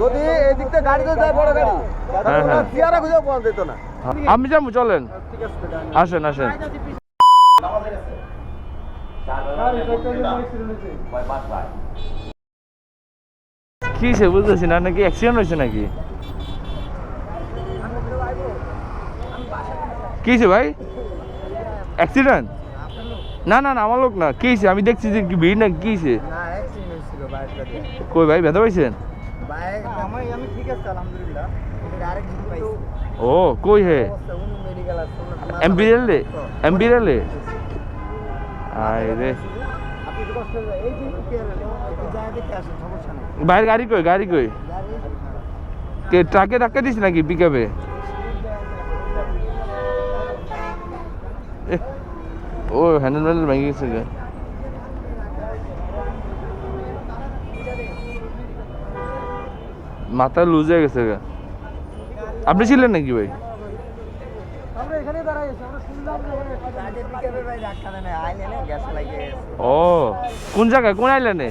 যদি এদিক থেকে গাড়ি যায় বড় গাড়ি হ্যাঁ, হ্যাঁ। চেয়ারা পাওয়া যেত না। আমি যাব চলেন। আসেন আসেন। কি সে বুঝতেছি না নাকি অ্যাক্সিডেন্ট হয়েছে নাকি? কি ভাই? অ্যাক্সিডেন্ট না না না আমার লোক না। কি আমি দেখছি যে কি ভিড় না কি কই ভাই ব্যথা পাইছেন? উনি মেডিকেল আসছে এমপিরিয়ালে এমপিরিয়ালে আয় রে। বাইরের গাড়ি কই গাড়ি কই? কে ট্রাকে ধাক্কা দিস নাকি পিকআপে ও হ্যান্ডেল ম্যান্ডেল ভেঙে গেছে মাথা লুজ হয়ে গেছে গা। আপনি ছিলেন নাকি ভাই? ও কোন জায়গায় কোন আইল্যান্ডে?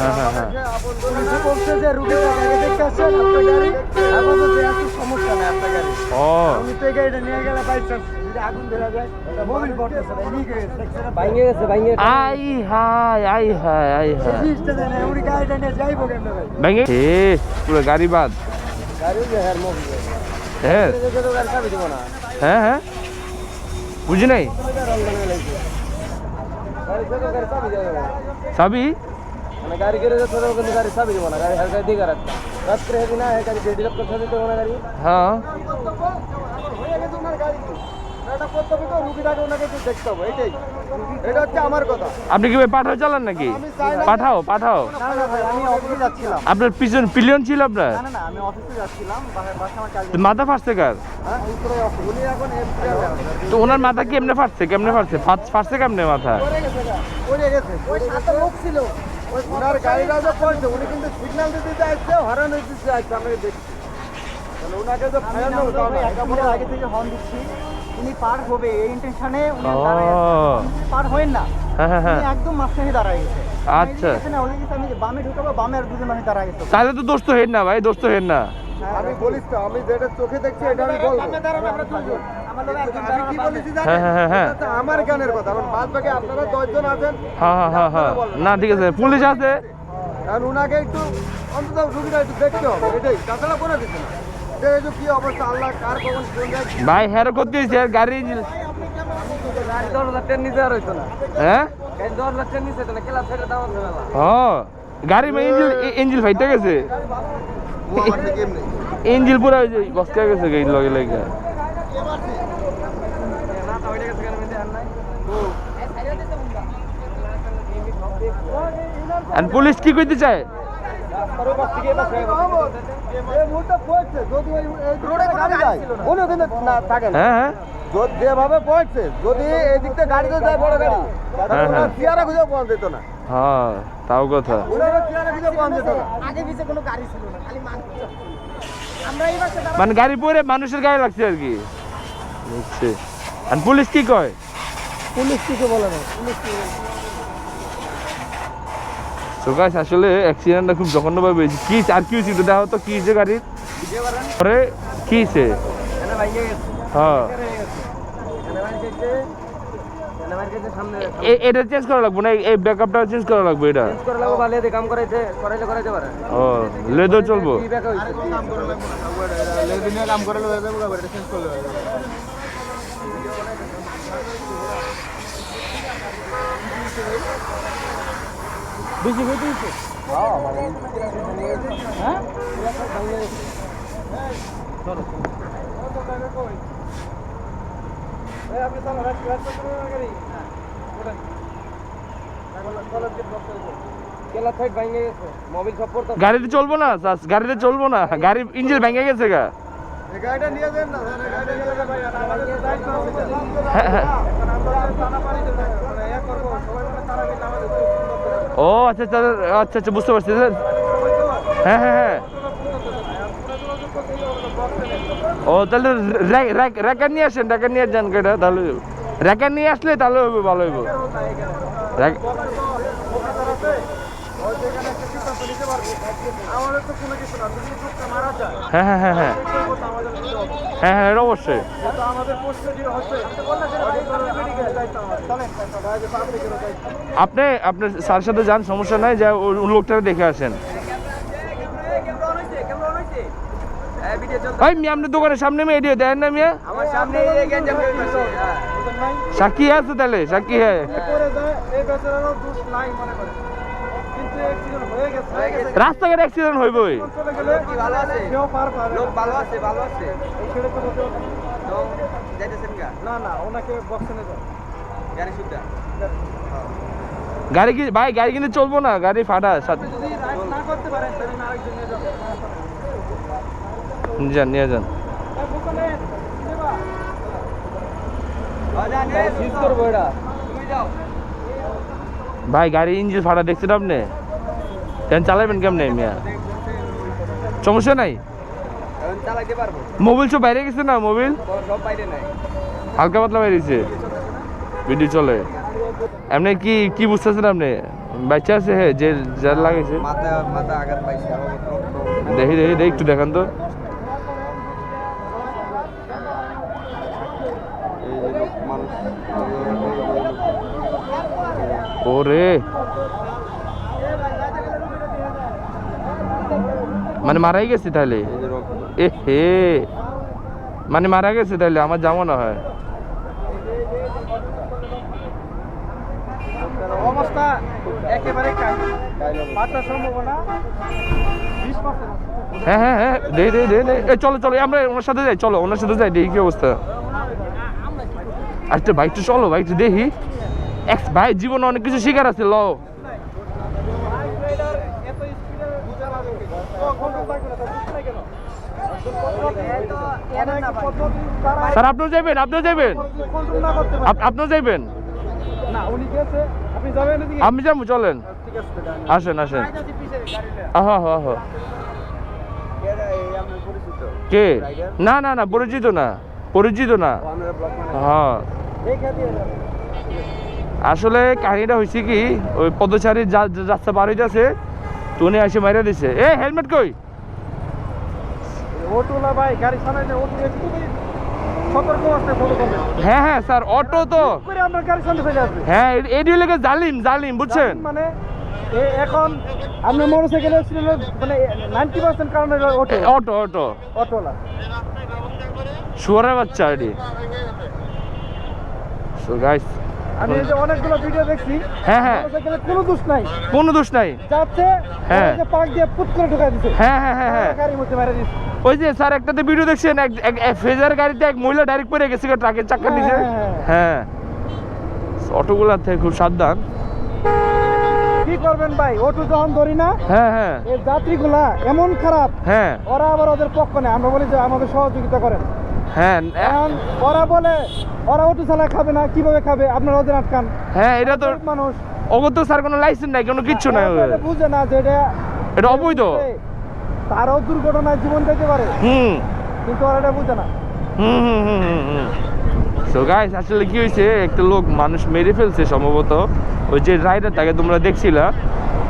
হ্যাঁ, হ্যাঁ, হ্যাঁ। ও। হয়ে পুরো গাড়ি বাদ হ্যাঁ হ্যাঁ। হ্যাঁ বুঝি নাই? চাবি? মানে গাড়ি করে কিন্তু গাড়ি চাবি দিব না গাড়ি হালকা দিকে রাখতে রাত্রে হেবি না গাড়ি তো হ্যাঁ। হবে তো রুগীটাকে ওনাকে একটু দেখতে হবে এটাই। এটা হচ্ছে আমার কথা। আপনি কি ভাই পাঠাও চালান নাকি? পাঠাও পাঠাও। না না ভাই আমি অফিসে যাচ্ছিলাম। আপনার পিছন পিলিয়ন ছিল আপনার? না না না আমি অফিসে যাচ্ছিলাম বাসায় বাসায় আমার কাজ তো মাথা ফাটছে কার? হ্যাঁ তো ওনার মাথা কেমনে ফাটছে কেমনে ফাটছে? ফাট- ফাটছে কেমনে মাথা? পড়ে গেছে গা, পড়ে গেছে। ওই সাথে লোক ছিল। ওনার গাড়িটা যে পড়ছে উনি কিন্তু সিগন্যাল দিতে চাইছে হরান হইতে চাইছে আপনাকে দেখছি তাহলে ওনাকে যে ফায়ানো আগে থেকে হর্ন দিচ্ছি। উনি পার হবে এই ইন্টেনশনে উনি না। হ্যাঁ হ্যাঁ হ্যাঁ। উনি একদম মাঝখানে দাঁড়ায় গেছে। আচ্ছা। আমি বামে ঢুকাবো বামে আর দুজন মানুষ দাঁড়ায় গেছে। তাহলে তো দোষ তো হেড না ভাই দোষ তো হেড না আমি বলিস তো আমি যেটা চোখে দেখছি এটা আমি বলব। আমরা দুজন আমার লোক একজন আমি কি বলেছি জানেন? হ্যাঁ, হ্যাঁ, হ্যাঁ। এটা তো আমার জ্ঞানের কথা। বাদ বাকি আপনারা দশজন আছেন হ্যাঁ হ্যাঁ হ্যাঁ হ্যাঁ। না ঠিক আছে পুলিশ আছে। কারণ ওনাকে একটু অন্তত রুগীটা একটু দেখতে হবে। এটাই। তাছাড়া করে দিচ্ছে না। ভাই হ্যারো করতে হয়েছে গাড়ি হ্যাঁ? ইঞ্জিল ইঞ্জিল ফাইটে গেছে। ইঞ্জিল পুরো গেছে গাড়ি লগে লগে পুলিশ কি কইতে চায়? হ্যাঁ হ্যাঁ যেভাবে পড়ছে যদি এদিক থেকে গাড়ি তো যায় বড় গাড়ি তাহলে হ্যাঁ, ওনার হ্যাঁ। চেয়ারা খুঁজে পাওয়া যেত না। হ্যাঁ তাও কথা। ওনার চেয়ারা খুঁজে পাওয়া যেত না। আগে পিছে কোনো গাড়ি ছিল না খালি মানুষ যাচ্ছিল। আমরা এই বাসে মানে গাড়ি পরে মানুষের গায়ে লাগছে আর কি। বুঝছি আর পুলিশ কি কয়? পুলিশ কিছু বলে না। পুলিশ কি তো গাছ আসলে অ্যাক্সিডেন্টটা খুব জঘন্যভাবে হয়েছে। কি আর কি হয়েছে? একটু দেখো তো, কি হয়েছে গাড়ির? পরে কি হয়েছে? হ্যাঁ। এটা চেঞ্জ করা লাগবে না? এই ব্যাকআপটা চেঞ্জ করা লাগবে এটা? ও লেদো চলবো? হইছে হ্যাঁ মানে হ্যাঁ? চলো। আপনি চলো রাত রাত গাড়ি হ্যাঁ গাড়িতে চলবো না গাড়িতে চলবো না। গাড়ি ইঞ্জিন ভেঙে গেছে গা। আছে। হ্যাঁ, হ্যাঁ। ও আচ্ছা আচ্ছা আচ্ছা আচ্ছা বুঝতে পারছি হ্যাঁ হ্যাঁ হ্যাঁ। ও তাহলে র্যাক নিয়ে আসেন র্যাকার নিয়ে যান গাড়িটা তাহলে র্যাকার নিয়ে আসলে তাহলে হবে ভালো হইব। হ্যাঁ হ্যাঁ হ্যাঁ হ্যাঁ। হ্যাঁ হ্যাঁ এটা অবশ্যই। আপনি আপনার স্যার সাথে যান, সমস্যা নাই, যা ওই লোকটা দেখে আসেন। ভাই মিয়া আপনার দোকানের সামনে মেয়ে দিয়ে দেন না মিয়া। সাক্ষী আছে তাহলে, সাক্ষী হ্যাঁ। রাস্তাঘাট অ্যাক্সিডেন্ট হইবই। গাড়ি কি ভাই গাড়ি কিন্তু চলবো না গাড়ি ফাটা সাথে যান নিয়ে যান। ভাই গাড়ি ইঞ্জিন ফাটা দেখছেন আপনি? কেন চালাবেন কেমনে, মিয়া? সমস্যা নাই? এখন মোবিল সব বাইরে গেছে না, মোবিল? হালকা পাতলা বাইরেছে। ভিডিও চলে। এমনি কি কি বুঝতেছেন আপনি? বাচ্চা আছে হ্যাঁ যে, যার লাগাইছে দেখি দেখি দেখি, একটু দেখান তো। ওরে! মানে মারাই গেছে তাহলে? এ হে মানে মারা গেছে তাহলে আমার যাব না হয়। অবস্থা একেবারে কাহিল। সম্ভাবনা হ্যাঁ হ্যাঁ হ্যাঁ দে দে দে দে। চলো চলো আমরা ওনার সাথে যাই চলো ওনার সাথে যাই দেখি কি অবস্থা। আচ্ছা বাইকটা চলো বাইকটা দেখি। এক ভাই জীবনে অনেক কিছু শিকার আছে ল এত স্পিডে চালাবে ও কন্ট্রোল থাকবে না তার বুঝতে কেন স্যার আপনিও যাবেন আপনিও যাবেন আপনিও যাবেন আমি যাব চলেন। আসেন আসেন। পরিচিত? কে? না না না পরিচিত না পরিচিত না। মানে? হ্যাঁ। আসলে কাহিনীটা হয়েছে কি ওই পদচারী যা- যা- রাস্তা পার হইতেছে তো উনি এসে মাইরা দিছে। এ হেলমেট কই? অটোলা ভাই গাড়ি চালাইলে অটো সতর্ক ফলো করবেন হ্যাঁ হ্যাঁ স্যার অটো তো। করে গাড়ির সামনে ফেলে আসবে। হ্যাঁ এডি লেগে জালিম জালিম বুঝছেন? মানে এখন আপনি মোটরসাইকেল অ্যাক্সিডেন্ট মানে নাইনটি পার্সেন্ট কারণে অটো। Auto auto. অটোলা শুয়ারের বাচ্চা এডি সো গাইস আমি এই যে অনেকগুলো ভিডিও দেখছি হ্যাঁ হ্যাঁ। কোনো দোষ নাই। কোনো দোষ নাই। যাচ্ছে হ্যাঁ। পাক দিয়ে পুত করে ঢুকাই দিছে। হ্যাঁ হ্যাঁ হ্যাঁ হ্যাঁ। গাড়ির মধ্যে মেরে দিছে। ওই যে স্যার একটাতে ভিডিও দেখছেন এক ফেজার গাড়িতে এক মহিলা ডাইরেক্ট পড়ে গেছে ট্রাকের চাক্কার হ্যাঁ, নিচে হ্যাঁ, হ্যাঁ। অটোগুলার থেকে খুব সাবধান। কি করবেন ভাই? অটো যখন ধরি না হ্যাঁ হ্যাঁ। এই যাত্রীগুলা এমন খারাপ হ্যাঁ। ওরা আবার ওদের পক্ষ নেই আমরা বলি যে আমাদের সহযোগিতা করেন। হ্যাঁ। ওরা বলে ওরা অটো চালা খাবে না কীভাবে খাবে? আপনারা ওদের আটকান। হ্যাঁ এটা তো মানুষ। ওগো তো স্যার কোনো লাইসেন্স নাই কোনো কিচ্ছু নাই বুঝে না যে এটা এটা অবৈধ। তারও দুর্ঘটনায় জীবন যেতে পারে। হুম। কিন্তু ওরা এটা বুঝে না। হুম হুম হুম হুম সো গাইস আসলে কি হয়েছে একটা লোক মানুষ মেরে ফেলছে সম্ভবত। ওই যে রাইডার তাকে তোমরা দেখছিলা।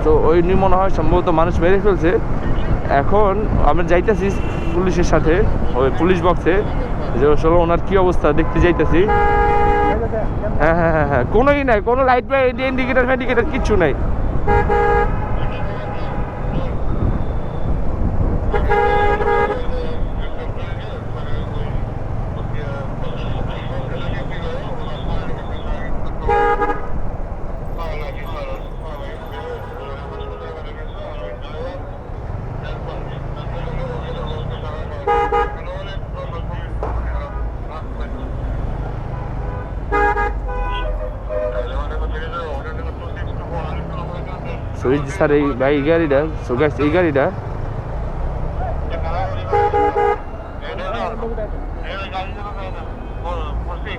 তো ওই নিয়ে মনে হয় সম্ভবত মানুষ মেরে ফেলছে। এখন আমরা যাইতেছি পুলিশের সাথে, ওই পুলিশ বক্সে যে আসলে ওনার কি অবস্থা দেখতে যাইতেছি। হ্যাঁ হ্যাঁ হ্যাঁ হ্যাঁ কোনোই নাই, কোনো লাইট বা ইন্ডিকেটার ফ্যান্ডিকেটার কিচ্ছু নাই। সো এই স্যার, এই ভাই, এই গাড়িটা সো গাইস এই গাড়িটা,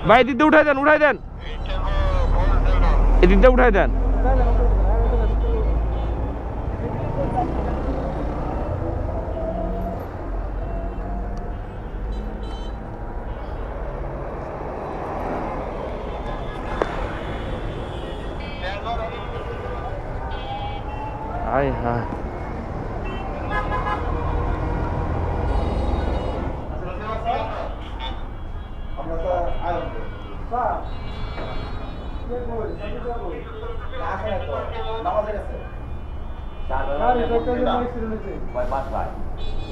ভাই এদিকটা উঠাই দেন উঠাই দেন। এদিকটা উঠাই দেন আয় হ্যাঁ আমরা তো আয়োজন করি। আসে না তো, নামাজে গেছে। গাড়ি তো একটা যে পরিস্থিতি হয়েছে।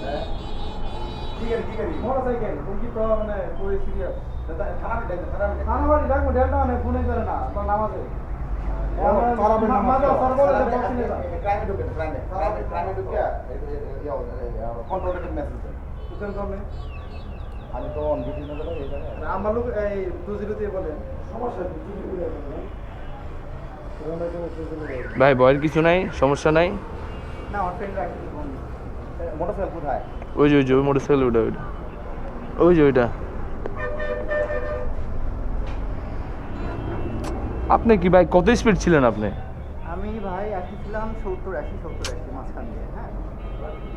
হ্যাঁ? কি গাড়ি, কি গাড়ি? মোটরসাইকেল, কি তো মানে পুরো? তা- থানাতে ডাকবে, থানাতে ডাকবে। ডেলটা অনেক ফোনে করে না, নামাজে। আমি তো আমার লোক এই বলে সমস্যা ভাই ভয়ের কিছু নাই সমস্যা নাই ওই যে ওই যে ওই মোটরসাইকেল ওইটা ওইটা। ওই যে ওইটা। আপনি কি ভাই কত স্পিড ছিলেন আপনি? আমি ভাই আসছিলাম সত্তর আশি সত্তর আশি মাঝখান দিয়ে হ্যাঁ?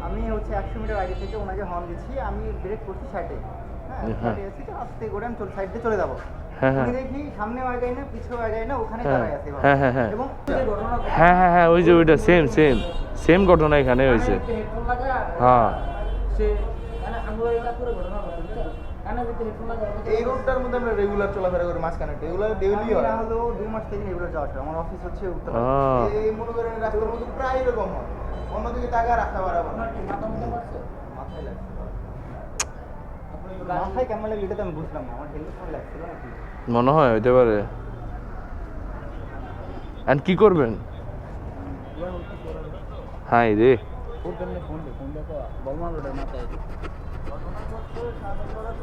আমি হচ্ছে একশো মিটার আগে থেকে ওনাকে হর্ন দিচ্ছি আমি ব্রেক করছি সাইডে হ্যাঁ? হ্যাঁ। সাইডে আছি তো আস্তে করে আমি সাইড দিয়ে চলে যাব। হ্যাঁ হ্যাঁ। দেখি সামনেও আগাই না পিছেও আগাই না ওখানে হ্যাঁ, দাঁড়ায় আছে হ্যাঁ, হ্যাঁ, হ্যাঁ। এবং হ্যাঁ হ্যাঁ হ্যাঁ ওই যে ওইটা সেম সেম সেম ঘটনা এখানে হয়েছে। হ্যাঁ। সে মানে করে ঘটনা ঘটছে এই রোডটার মধ্যে আমরা রেগুলার চলাফেরা করি মাঝখানে এগুলো ডেইলি হয়। না হলেও দুই মাস থেকে এগুলো যাওয়া আসা। আমার অফিস হচ্ছে উত্তর এই মনে করেন রাস্তার মধ্যে প্রায় এরকম হয়। অন্যদিকে টাকা রাখতে পারব না মাথা মতো পারছে মাথায় লাগছে। মাথায় কেমন লাগল এটা তো আমি বুঝলাম না আমার হেলমেট লাগছিল মনে হয় হইতে পারে। এন্ড কি করবেন? হাই রে। ফোন করলে ফোন দে ফোন দেখো বলমান রোডের মাথায় গাড়ি আবার এই আমরা কি করে কলেজে গেলে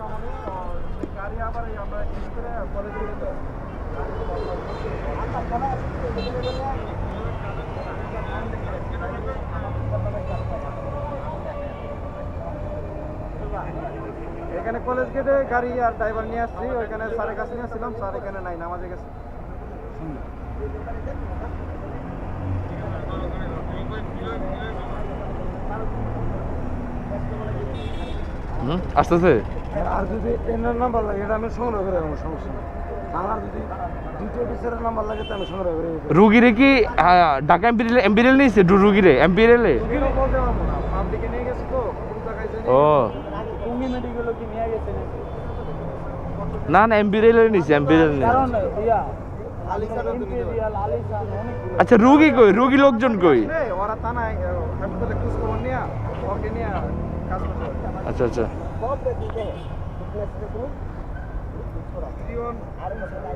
এখানে কলেজ গেটে গাড়ি আর ড্রাইভার নিয়ে আসছি, ওইখানে স্যারের কাছে নিয়ে আসছিলাম স্যার এখানে নাই, নামাজে গেছে। আসতেছে? আর যদি এনার নাম্বার লাগে এটা আমি সংগ্রহ করে রাখব সমস্যা নেই। আমার যদি দ্বিতীয় অফিসারের নাম্বার লাগে তো আমি সংগ্রহ করে রুগীরে কি আহ, ঢাকা এম্পিরিয়াল এম্পিরিয়াল নিয়েছে রু- রুগীরে এম্পিরিয়ালে রুগীরও বলতে পারব না পাবলিকে নিয়ে গেছে তো কোন জায়গায় জানি ও। টুঙ্গি মেডিকেলও কি নিয়ে গেছে না না এম্পিরিয়ালে নিয়েছে এম্পিরিয়াল কারণ ইয়া আচ্ছা রুগী কই? রুগী লোকজন কই? রে, ওরা থানায় হাসপাতালে খোঁজ খবর নিয়ে ওকে নিয়ে सब रख देते हैं फिटनेस से तुम जीवन अरे मसाला